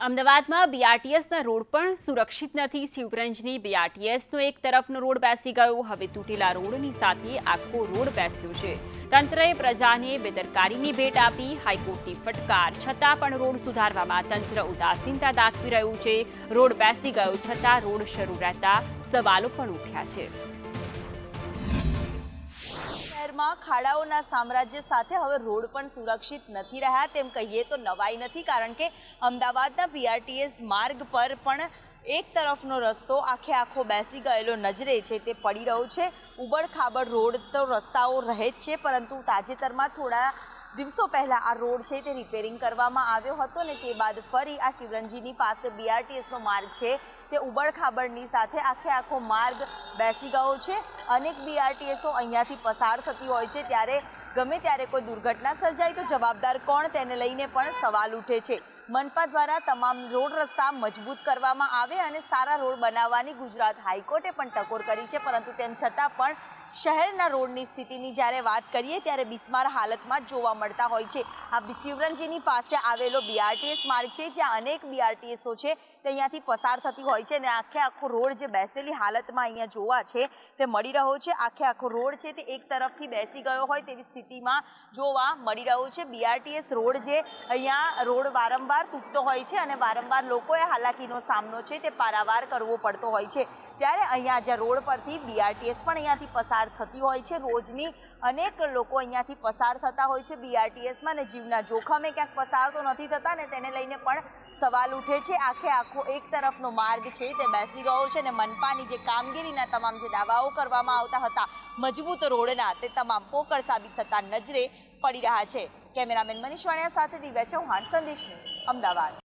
અમદાવાદમાં બીઆરટીએસના રોડ પણ સુરક્ષિત નથી. શિવરંજની બીઆરટીએસનો એક તરફનો રોડ બેસી ગયો. હવે તૂટેલા રોડની સાથે આખો રોડ બેસ્યો છે. તંત્રએ પ્રજાને બેદરકારીની ભેટ આપી હાઈકોર્ટની ફટકાર, છતાં પણ રોડ સુધારવામાં તંત્ર ઉદાસીનતા દાખવી રહ્યું છે. રોડ બેસી ગયો છતાં રોડ શરૂ રહેતા સવાલો પણ ઉઠ્યા છે. શહેરમાં ખાડાઓના સામ્રાજ્ય સાથે હવે રોડ પણ સુરક્ષિત નથી રહ્યા. તેમ કહીએ તો નવાઈ નથી, કારણ કે અમદાવાદના પીઆરટીએસ માર્ગ પર પણ એક તરફનો રસ્તો આખે આખો બેસી ગયેલો નજરે છે, તે પડી રહ્યો છે. ઉબડ ખાબડ રોડ તો રસ્તાઓ રહે જ છે, પરંતુ તાજેતરમાં થોડા દિવસો પહેલા આ રોડ છે તે રિપેરિંગ કરવામાં આવ્યો હતો ને તે બાદ ફરી આ શિવરંજીની પાસે બીઆરટીએસનો માર્ગ છે. તે ઉબડ ખાબડની સાથે આખે આખો માર્ગ બેસી ગયો છે. અનેક બીઆરટીએસો અહીંયાથી પસાર થતી હોય છે. ત્યારે ગમે ત્યારે કોઈ દુર્ઘટના સર્જાય તો જવાબદાર કોણ? તેને લઈને પણ સવાલ ઉઠે છે. મનપા દ્વારા તમામ રોડ રસ્તા મજબૂત કરવામાં આવે અને સારા રોડ બનાવવાની ગુજરાત હાઈકોર્ટે પણ ટકોર કરી છે. પરંતુ તેમ છતાં પણ શહેરના રોડની સ્થિતિની જ્યારે વાત કરીએ ત્યારે બિસ્માર હાલતમાં જોવા મળતા હોય છે. આ શિવરંજીની પાસે આવેલો બીઆરટીએસ માર્ગ છે, જ્યાં અનેક બીઆરટીએસો છે તે અહીંયાથી પસાર થતી હોય છે અને આખે આખો રોડ જે બેસેલી હાલતમાં અહીંયા જોવા છે તે મળી રહ્યો છે. આખે આખો રોડ છે તે એક તરફથી બેસી ગયો હોય તેવી સ્થિતિમાં જોવા મળી રહ્યો છે. બીઆરટીએસ રોડ જે અહીંયા રોડ વારંવાર તૂટતો હોય છે અને વારંવાર લોકોએ હાલાકીનો સામનો છે તે પારાવાર કરવો પડતો હોય છે. ત્યારે અહીંયા જ્યાં રોડ પરથી બીઆરટીએસ પણ અહીંયાથી પસાર થતી હોય છે. રોજની અનેક લોકો અહીંયાથી પસાર થતા હોય છે બીઆરટીએસમાં ને જીવના જોખમે ક્યાંક પસાર તો નથી થતા ને તેને લઈને પણ સવાલ ઉઠે છે. આખે આખો એક તરફનો માર્ગ છે તે બેસી ગયો છે ને મનપાની જે કામગીરીના તમામ જે દાવાઓ કરવામાં આવતા હતા, મજબૂત રોડના તે તમામ પોકળ સાબિત થતા નજરે પડી રહ્યા છે. કેમેરામેન મનીષ વાણિયા સાથે દિવ્યા ચૌહાણ સંદેશ ન્યૂઝ અમદાવાદ.